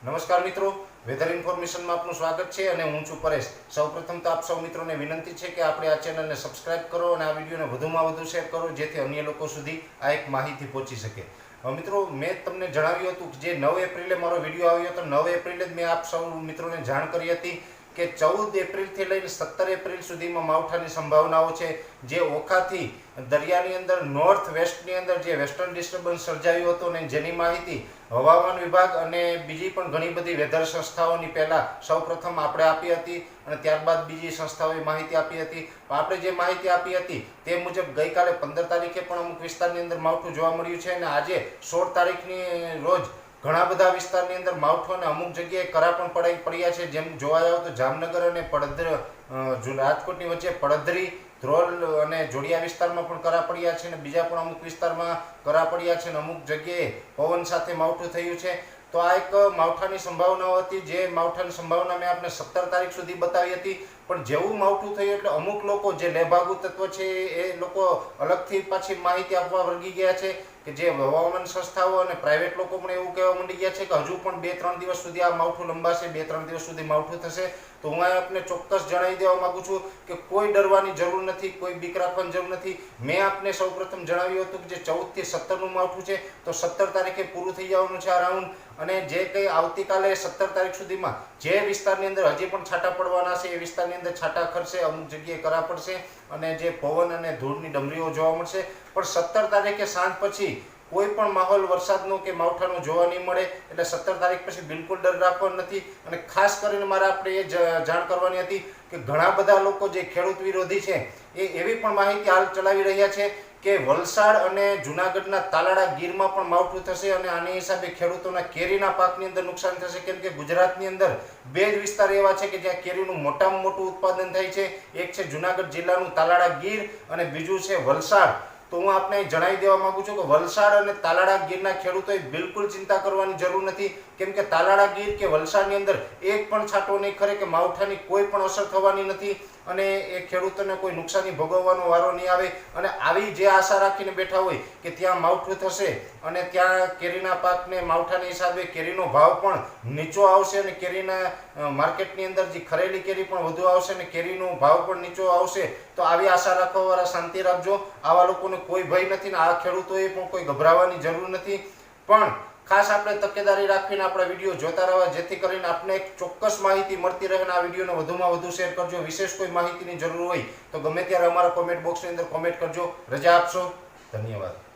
નમસ્કાર મિત્રો, વેધર ઇન્ફોર્મેશનમાં આપનું સ્વાગત છે અને હું છું પરેશ. સૌપ્રથમ તો આપ સૌ મિત્રોને વિનંતી છે કે આપણે આ ચેનલને સબસ્ક્રાઇબ કરો અને આ વિડીયોને વધુમાં વધુ શેર કરો, જેથી અન્ય લોકો સુધી આ એક માહિતી પહોંચી શકે. મિત્રો, મેં તમને જણાવ્યું હતું કે જે નવ એપ્રિલે મારો વીડિયો આવ્યો હતો, નવ એપ્રિલે જ મેં આપ સૌ મિત્રોને જાણ કરી હતી કે ચૌદ એપ્રિલથી લઈને સત્તર એપ્રિલ સુધીમાં માવઠાની સંભાવનાઓ છે. જે ઓખાથી દરિયાની અંદર નોર્થ વેસ્ટની અંદર જે વેસ્ટર્ન ડિસ્ટર્બન્સ સર્જાયું હતું ને જેની માહિતી હવામાન વિભાગ અને બીજી પણ ઘણી બધી વેધર સંસ્થાઓની પહેલાં સૌપ્રથમ આપણે આપી હતી અને ત્યારબાદ બીજી સંસ્થાઓએ માહિતી આપી હતી. આપણે જે માહિતી આપી હતી તે મુજબ ગઈકાલે પંદર તારીખે પણ અમુક વિસ્તારની અંદર માવઠું જોવા મળ્યું છે અને આજે સોળ તારીખની રોજ ઘણા બધા વિસ્તારની અંદર માવઠું અને અમુક જગ્યાએ કરા પણ પડાઈ પડ્યા છે. જેમ જોવા જાવ તો જામનગર અને પડદર રાજકોટની વચ્ચે પડદરી, ધ્રોલ અને જોડિયા વિસ્તારમાં પણ કરા પડ્યા છે અને બીજા પણ અમુક વિસ્તારમાં કરા પડ્યા છે અને અમુક જગ્યાએ પવન સાથે માવઠું થયું છે. તો આ એક માવઠાની સંભાવનાઓ હતી. જે માવઠાની સંભાવના મેં આપને સત્તર તારીખ સુધી બતાવી હતી. પણ જેવું માવઠું થયું એટલે અમુક લોકો જે લેભાગુ તત્વ છે, એ લોકો અલગથી પાછી માહિતી આપવા વળગી ગયા છે કે જે હવામાન સંસ્થાઓ અને પ્રાઇવેટ લોકો પણ એવું કહેવા માંડી ગયા છે કે હજુ પણ બે, ત્રણ દિવસ સુધી આ માવઠું લંબાશે, બે, ત્રણ દિવસ સુધી માવઠું થશે. તો હું આપને ચોક્કસ જણાવી દેવા માગું છું કે કોઈ ડરવાની જરૂર નથી, કોઈ બીક રાખવાની જરૂર નથી. મેં આપને સૌપ્રથમ જણાવ્યું હતું કે જે ચૌદથી સત્તરનું માવઠું છે, તો સત્તર તારીખે પૂરું થઈ જવાનું છે આ રાઉન્ડ અને જે કંઈ આવતીકાલે સત્તર તારીખ સુધીમાં જે વિસ્તારની અંદર હજી પણ છાંટા પડવાના છે, એ વિસ્તારની અંદર છાંટા ખરશે, અમુક જગ્યાએ કરા પડશે અને જે પવન અને ધૂળની ડમરીઓ જોવા મળશે. પણ સત્તર તારીખે સાંજ પછી કોઈ પણ માહોલ વરસાદનો કે માવઠાનો જોવા નહીં મળે એટલે સત્તર તારીખ પછી બિલકુલ ડર રાખવાનો નથી. અને ખાસ કરીને મારે આપણે એ જાણ કરવાની હતી કે ઘણા બધા લોકો જે ખેડૂત વિરોધી છે એ એવી પણ માહિતી હાલ ચલાવી રહ્યા છે કે વલસાડ અને જુનાગઢના તાલાડા ગીરમાં પણ માવઠું થશે અને આની હિસાબે ખેડૂતોના કેરીના પાકની અંદર નુકસાન થશે. કેમ કે ગુજરાતની અંદર બે જ વિસ્તાર એવા છે કે જ્યાં કેરીનું મોટામાં મોટું ઉત્પાદન થાય છે. એક છે જુનાગઢ જિલ્લાનું તાલાડા ગીર અને બીજું છે વલસાડ. તો હું આપને જણાવી દેવા માંગુ છું કે વલસાડ અને તાલાડા ગીરના ખેડૂતોએ બિલકુલ ચિંતા કરવાની જરૂર નથી. કેમ કે તાલાડા ગીર કે વલસાડની અંદર એક પણ છાંટો નહીં ખરે કે માવઠાની કોઈ પણ અસર થવાની નથી. અને એ ખેડૂતોને કોઈ નુકસાની ભોગવવાનો વારો નહીં આવે. અને આવી જે આશા રાખીને બેઠા હોય કે ત્યાં માવઠું થશે અને ત્યાં કેરીના પાકને માવઠાના હિસાબે કેરીનો ભાવ પણ નીચો આવશે અને કેરીના માર્કેટની અંદર જે ખરેલી કેરી પણ વધુ આવશે અને કેરીનો ભાવ પણ નીચો આવશે, તો આવી આશા રાખવાવાળા શાંતિ રાખજો. આવા લોકોને કોઈ ભય નથી ને આ ખેડૂતોએ પણ કોઈ ગભરાવાની જરૂર નથી. પણ ખાસ આપણે તકેદારી રાખીને આપણા વીડિયો જોતા રહેવા જેથી કરીને આપને એક ચોક્કસ માહિતી મળતી રહે અને આ વિડીયોને વધુમાં વધુ શેર કરજો. વિશેષ કોઈ માહિતીની જરૂર હોય તો ગમે ત્યારે અમારા કોમેન્ટ બોક્સની અંદર કોમેન્ટ કરજો. રજા આપશો. ધન્યવાદ.